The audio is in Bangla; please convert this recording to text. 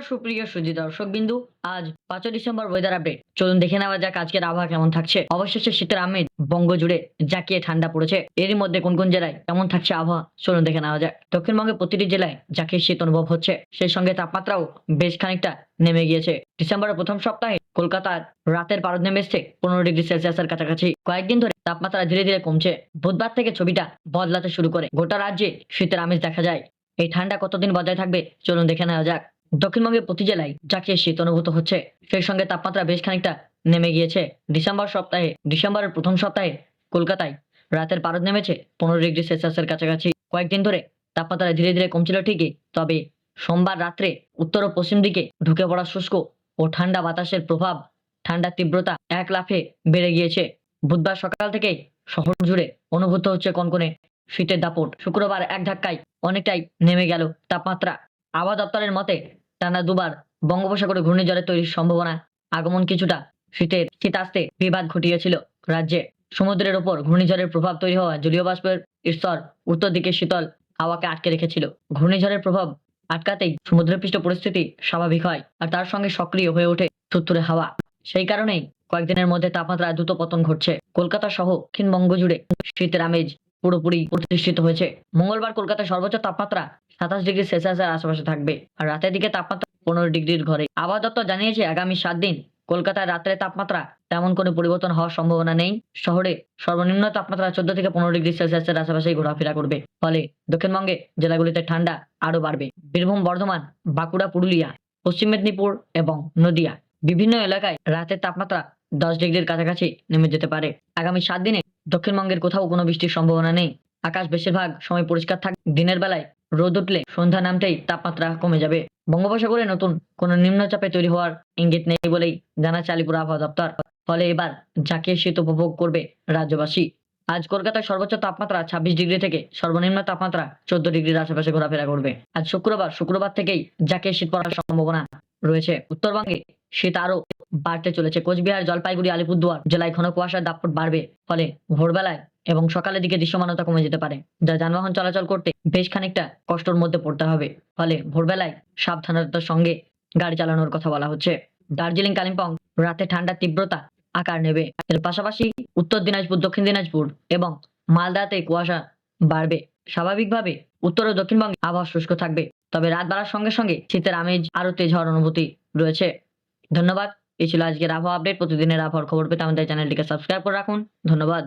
সুপ্রিয় সুজি দর্শক বিন্দু, আজ পাঁচই ডিসেম্বর ওয়েদার আপডেট চলুন দেখে নেওয়া যাক আজকের আবহাওয়া কেমন থাকছে। অবশেষে শীতের আমেজ বঙ্গ জুড়ে জাকিয়ে ঠান্ডা পড়েছে। এরই মধ্যে কোন কোন জেলায় কেমন থাকছে আবহাওয়া, চলুন দেখে নেওয়া যাক। দক্ষিণবঙ্গের প্রতিটি জেলায় জাকিয়ে শীত অনুভব হচ্ছে। সেই সঙ্গে তাপমাত্রাও বেশ খানিকটা নেমে গিয়েছে। ডিসেম্বরের প্রথম সপ্তাহে কলকাতার রাতের পারদ নেমে এসছে পনেরো ডিগ্রি সেলসিয়াসের কাছাকাছি। কয়েকদিন ধরে তাপমাত্রা ধীরে ধীরে কমছে। বুধবার থেকে ছবিটা বদলাতে শুরু করে। গোটা রাজ্যে শীতের আমেজ দেখা যায়। এই ঠান্ডা কতদিন বজায় থাকবে চলুন দেখে নেওয়া যাক। দক্ষিণবঙ্গের প্রতি জেলায় জাকিয়ে শীত অনুভূত হচ্ছে, সেই সঙ্গে তাপমাত্রা বেশ খানিকটা নেমে গিয়েছে। ডিসেম্বর সপ্তাহে, ডিসেম্বরের প্রথম সপ্তাহে কলকাতায় রাতের পারদ নেমেছে পনেরো ডিগ্রি সেলসিয়াসের কাছাকাছি। কয়েকদিন ধরে তাপমাত্রা ধীরে ধীরে কমছিল ঠিকই, তবে সোমবার রাত্রে উত্তর ও পশ্চিম দিকে ঢুকে পড়া শুষ্ক ও ঠান্ডা বাতাসের প্রভাব, ঠান্ডার তীব্রতা এক লাফে বেড়ে গিয়েছে। বুধবার সকাল থেকেই শহর জুড়ে অনুভূত হচ্ছে কনকনে শীতের দাপট। শুক্রবার এক ধাক্কায় অনেকটাই নেমে গেল তাপমাত্রা। আবহাওয়া দপ্তরের মতে, টানা দুবার বঙ্গোপসাগরে ঘূর্ণিঝড়ের তৈরির সম্ভাবনা, আগমন কিছুটা শীতের শীত আসতে বিবাদ ঘটিয়েছিল রাজ্যে। সমুদ্রের ওপর ঘূর্ণিঝড়ের প্রভাব তৈরি হওয়া জলীয় বাষ্পের স্তর উত্তর দিকে শীতল হাওয়াকে আটকে রেখেছিল। ঘূর্ণিঝড়ের প্রভাব আটকাতেই সমুদ্রপৃষ্ঠ পরিস্থিতি স্বাভাবিক হয় আর তার সঙ্গে সক্রিয় হয়ে ওঠে থুত্তুরে হাওয়া। সেই কারণেই কয়েকদিনের মধ্যে তাপমাত্রা দ্রুত পতন ঘটছে। কলকাতা সহ দক্ষিণবঙ্গ জুড়ে শীতের আমেজ পুরোপুরি প্রতিষ্ঠিত হয়েছে। মঙ্গলবার কলকাতার সর্বোচ্চ তাপমাত্রা সাতাশ ডিগ্রি সেলসিয়াসের আশেপাশে থাকবে আর রাতের দিকে তাপমাত্রা পনেরো ডিগ্রির ঘরে। আবহাওয়া দপ্তর জানিয়েছে, আগামী সাত দিন কলকাতায় রাত্রে তাপমাত্রা তেমন কোনো পরিবর্তন হওয়ার সম্ভাবনা নেই। শহরে সর্বনিম্ন তাপমাত্রা চোদ্দ থেকে পনেরো ডিগ্রি সেলসিয়াসের আশেপাশেই ঘোরাফেরা করবে। ফলে দক্ষিণবঙ্গে জেলাগুলিতে ঠান্ডা আরও বাড়বে। বীরভূম, বর্ধমান, বাঁকুড়া, পুরুলিয়া, পশ্চিম মেদিনীপুর এবং নদিয়া বিভিন্ন এলাকায় রাতের তাপমাত্রা দশ ডিগ্রির কাছাকাছি নেমে যেতে পারে। আগামী সাত দিনে দক্ষিণবঙ্গের কোথাও কোনো বৃষ্টির সম্ভাবনা নেই। আকাশ বেশিরভাগ সময় পরিষ্কার থাকবে দিনের বেলায় রোদ উঠলে সন্ধ্যা নামতেই তাপমাত্রা কমে যাবে। বঙ্গোপসাগরে নতুন কোনো নিম্নচাপে তৈরি হওয়ার ইঙ্গিত নেই বলেই জানাচ্ছে আলিপুর আবহাওয়া দপ্তর। ফলে এবার জাকিয়ে শীত উপভোগ করবে রাজ্যবাসী। আজ কলকাতার সর্বোচ্চ তাপমাত্রা ছাব্বিশ ডিগ্রি থেকে সর্বনিম্ন তাপমাত্রা চোদ্দ ডিগ্রির আশেপাশে ঘোরাফেরা করবে। আজ শুক্রবার শুক্রবার থেকেই জাকিয়ে শীত পড়ার সম্ভাবনা রয়েছে। উত্তরবঙ্গে শীত আরও বাড়তে চলেছে। কোচবিহার জলপাইগুড়ি আলিপুরদুয়ার জেলায় ঘন কুয়াশার দাপট বাড়বে, ফলে ভোরবেলায় এবং সকালের দিকে দৃশ্যমানতা কমে যেতে পারে, যা যানবাহন চলাচল করতে বেশ খানিকটা কষ্টর মধ্যে পড়তে হবে। ফলে ভোরবেলায় সাবধানতার সঙ্গে গাড়ি চালানোর কথা বলা হচ্ছে। দার্জিলিং, কালিম্পং রাতে ঠান্ডার তীব্রতা আকার নেবে। এর পাশাপাশি উত্তর দিনাজপুর, দক্ষিণ দিনাজপুর এবং মালদাতে কুয়াশা বাড়বে। স্বাভাবিকভাবে উত্তর ও দক্ষিণবঙ্গে আবহাওয়া শুষ্ক থাকবে, তবে রাত বাড়ার সঙ্গে সঙ্গে শীতের আমেজ আরও তেজ হওয়ার অনুভূতি রয়েছে। ধন্যবাদ। এই ছিল আজকের আবহাওয়া আপডেট প্রতিদিনের আবহাওয়ার খবর পেতে আমাদের চ্যানেলটিকে সাবস্ক্রাইব করে রাখুন। ধন্যবাদ।